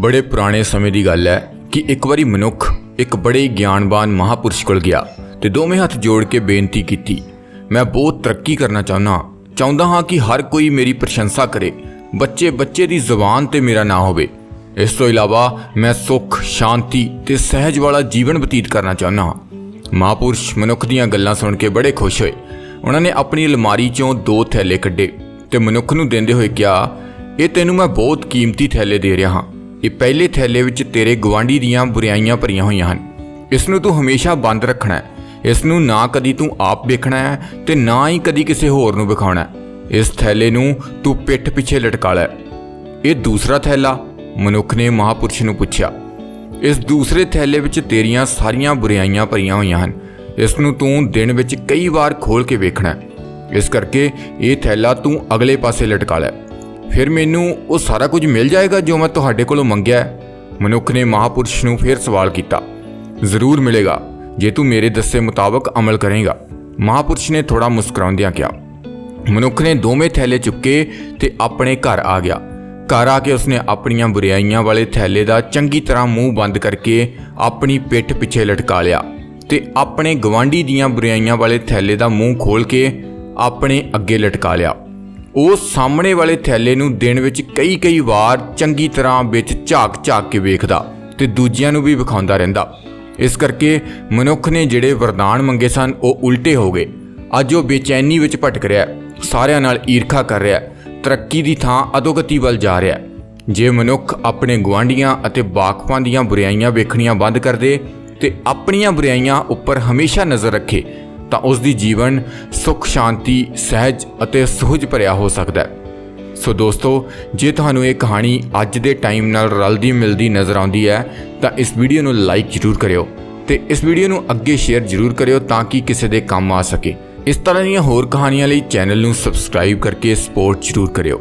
ਬੜੇ ਪੁਰਾਣੇ ਸਮੇਂ ਦੀ ਗੱਲ ਹੈ ਕਿ ਇੱਕ ਵਾਰੀ ਮਨੁੱਖ ਇੱਕ ਬੜੇ ਗਿਆਨਵਾਨ ਮਹਾਪੁਰਸ਼ ਕੋਲ ਗਿਆ ਤੇ ਦੋਵੇਂ ਹੱਥ ਜੋੜ ਕੇ ਬੇਨਤੀ ਕੀਤੀ, ਮੈਂ ਬਹੁਤ ਤਰੱਕੀ ਕਰਨਾ ਚਾਹੁੰਦਾ ਚਾਹੁੰਦਾ ਹਾਂ ਕਿ ਹਰ ਕੋਈ ਮੇਰੀ ਪ੍ਰਸ਼ੰਸਾ ਕਰੇ ਬੱਚੇ ਬੱਚੇ ਦੀ ਜ਼ੁਬਾਨ ਤੇ ਮੇਰਾ ਨਾਂ ਹੋਵੇ। ਇਸ ਤੋਂ ਇਲਾਵਾ ਮੈਂ ਸੁੱਖ, ਸ਼ਾਂਤੀ ਤੇ ਸਹਿਜ ਵਾਲਾ ਜੀਵਨ ਬਤੀਤ ਕਰਨਾ ਚਾਹੁੰਦਾ ਹਾਂ। ਮਹਾਪੁਰਸ਼ ਮਨੁੱਖ ਦੀਆਂ ਗੱਲਾਂ ਸੁਣ ਕੇ ਬੜੇ ਖੁਸ਼ ਹੋਏ। ਉਹਨਾਂ ਨੇ ਆਪਣੀ ਅਲਮਾਰੀ ਚੋਂ ਦੋ ਥੈਲੇ ਕੱਢੇ ਤੇ ਮਨੁੱਖ ਨੂੰ ਦਿੰਦੇ ਹੋਏ ਕਿਹਾ, ਇਹ ਤੈਨੂੰ ਮੈਂ ਬਹੁਤ ਕੀਮਤੀ ਥੈਲੇ ਦੇ ਰਿਹਾ ਹਾਂ। ਇਹ ਪਹਿਲੇ ਥੈਲੇ ਵਿੱਚ ਤੇਰੇ ਗਵਾਂਢੀ ਦੀਆਂ ਬੁਰਾਈਆਂ ਭਰੀਆਂ ਹੋਈਆਂ ਹਨ। ਇਸ ਨੂੰ ਤੂੰ ਹਮੇਸ਼ਾ ਬੰਦ ਰੱਖਣਾ ਹੈ। ਇਸ ਨੂੰ ਨਾ ਕਦੀ ਤੂੰ ਆਪ ਵੇਖਣਾ ਹੈ ਤੇ ਨਾ ਹੀ ਕਦੀ ਕਿਸੇ ਹੋਰ ਨੂੰ ਵਿਖਾਉਣਾ ਇਸ ਥੈਲੇ ਨੂੰ ਤੂੰ ਪਿੱਠ ਪਿੱਛੇ ਲਟਕਾ ਲੈ। ਇਹ ਦੂਸਰਾ ਥੈਲਾ, ਮਨੁੱਖ ਨੇ ਮਹਾਪੁਰਸ਼ ਨੂੰ ਪੁੱਛਿਆ। ਇਸ ਦੂਸਰੇ ਥੈਲੇ ਵਿੱਚ ਤੇਰੀਆਂ ਸਾਰੀਆਂ ਬੁਰਾਈਆਂ ਭਰੀਆਂ ਹੋਈਆਂ ਹਨ। ਇਸ ਨੂੰ ਤੂੰ ਦਿਨ ਵਿੱਚ ਕਈ ਵਾਰ ਖੋਲ ਕੇ ਵੇਖਣਾ ਇਸ ਕਰਕੇ ਇਹ ਥੈਲਾ ਤੂੰ ਅਗਲੇ ਪਾਸੇ ਲਟਕਾ ਲੈ। ਫਿਰ ਮੈਨੂੰ ਉਹ ਸਾਰਾ ਕੁਝ ਮਿਲ ਜਾਏਗਾ ਜੋ ਮੈਂ ਤੁਹਾਡੇ ਕੋਲੋਂ ਮੰਗਿਆ ਮਨੁੱਖ ਨੇ ਮਹਾਪੁਰਸ਼ ਨੂੰ ਫਿਰ ਸਵਾਲ ਕੀਤਾ। ਜ਼ਰੂਰ ਮਿਲੇਗਾ, ਜੇ ਤੂੰ ਮੇਰੇ ਦੱਸੇ ਮੁਤਾਬਕ ਅਮਲ ਕਰੇਗਾ। ਮਹਾਪੁਰਸ਼ ਨੇ ਥੋੜਾ ਮੁਸਕਰਾਉਂਦਿਆਂ ਕਿਹਾ। ਮਨੁੱਖ ਨੇ ਦੋਵੇਂ ਥੈਲੇ ਚੁੱਕੇ ਤੇ ਆਪਣੇ ਘਰ ਆ ਗਿਆ। ਘਰ ਆ ਕੇ ਉਸਨੇ ਆਪਣੀਆਂ ਬੁਰਾਈਆਂ ਵਾਲੇ ਥੈਲੇ ਦਾ ਚੰਗੀ ਤਰ੍ਹਾਂ ਮੂੰਹ ਬੰਦ ਕਰਕੇ ਆਪਣੀ ਪਿੱਠ ਪਿੱਛੇ ਲਟਕਾ ਲਿਆ ਤੇ ਆਪਣੇ ਗਵਾਂਢੀ ਦੀਆਂ ਬੁਰਾਈਆਂ ਵਾਲੇ ਥੈਲੇ ਦਾ ਮੂੰਹ ਖੋਲ ਕੇ ਆਪਣੇ ਅੱਗੇ ਲਟਕਾ ਲਿਆ। ਉਹ ਸਾਹਮਣੇ ਵਾਲੇ ਥੈਲੇ ਨੂੰ ਦਿਨ ਵਿੱਚ ਕਈ ਕਈ ਵਾਰ ਚੰਗੀ ਤਰ੍ਹਾਂ ਵਿੱਚ ਝਾਕ ਝਾਕ ਕੇ ਵੇਖਦਾ ਤੇ ਦੂਜਿਆਂ ਨੂੰ ਵੀ ਵਿਖਾਉਂਦਾ ਰਹਿੰਦਾ। ਇਸ ਕਰਕੇ ਮਨੁੱਖ ਨੇ ਜਿਹੜੇ ਵਰਦਾਨ ਮੰਗੇ ਸਨ, ਉਹ ਉਲਟੇ ਹੋ ਗਏ। ਅੱਜ ਉਹ ਬੇਚੈਨੀ ਵਿੱਚ ਭਟਕ ਰਿਹਾ ਸਾਰਿਆਂ ਨਾਲ ਈਰਖਾ ਕਰ ਰਿਹਾ ਤਰੱਕੀ ਦੀ ਥਾਂ ਅਧੋਗਤੀ ਵੱਲ ਜਾ ਰਿਹਾ ਜੇ ਮਨੁੱਖ ਆਪਣੇ ਗੁਆਂਢੀਆਂ ਅਤੇ ਬਾਖਵਾਂ ਦੀਆਂ ਬੁਰਾਈਆਂ ਵੇਖਣੀਆਂ ਬੰਦ ਕਰ ਦੇ ਤੇ ਆਪਣੀਆਂ ਬੁਰਾਈਆਂ ਉੱਪਰ ਹਮੇਸ਼ਾ ਨਜ਼ਰ ਰੱਖੇ ਤਾਂ ਉਸ ਦੀ ਜੀਵਨ ਸੁਖ, ਸ਼ਾਂਤੀ, ਸਹਿਜ ਅਤੇ ਸੁਹਜ ਭਰਿਆ ਹੋ ਸਕਦਾ ਹੈ। ਸੋ ਦੋਸਤੋ, ਜੇ ਤੁਹਾਨੂੰ ਇਹ ਕਹਾਣੀ ਅੱਜ ਦੇ ਟਾਈਮ ਨਾਲ ਰਲਦੀ ਮਿਲਦੀ ਨਜ਼ਰ ਆਉਂਦੀ ਹੈ, ਤਾਂ ਇਸ ਵੀਡੀਓ ਨੂੰ ਲਾਈਕ ਜ਼ਰੂਰ ਕਰਿਓ ਤੇ ਇਸ ਵੀਡੀਓ ਨੂੰ ਅੱਗੇ ਸ਼ੇਅਰ ਜ਼ਰੂਰ ਕਰਿਓ ਤਾਂ ਕਿ ਕਿਸੇ ਦੇ ਕੰਮ ਆ ਸਕੇ। ਇਸ ਤਰ੍ਹਾਂ ਦੀਆਂ ਹੋਰ ਕਹਾਣੀਆਂ ਲਈ ਚੈਨਲ ਨੂੰ ਸਬਸਕ੍ਰਾਈਬ ਕਰਕੇ ਸਪੋਰਟ ਜ਼ਰੂਰ ਕਰਿਓ।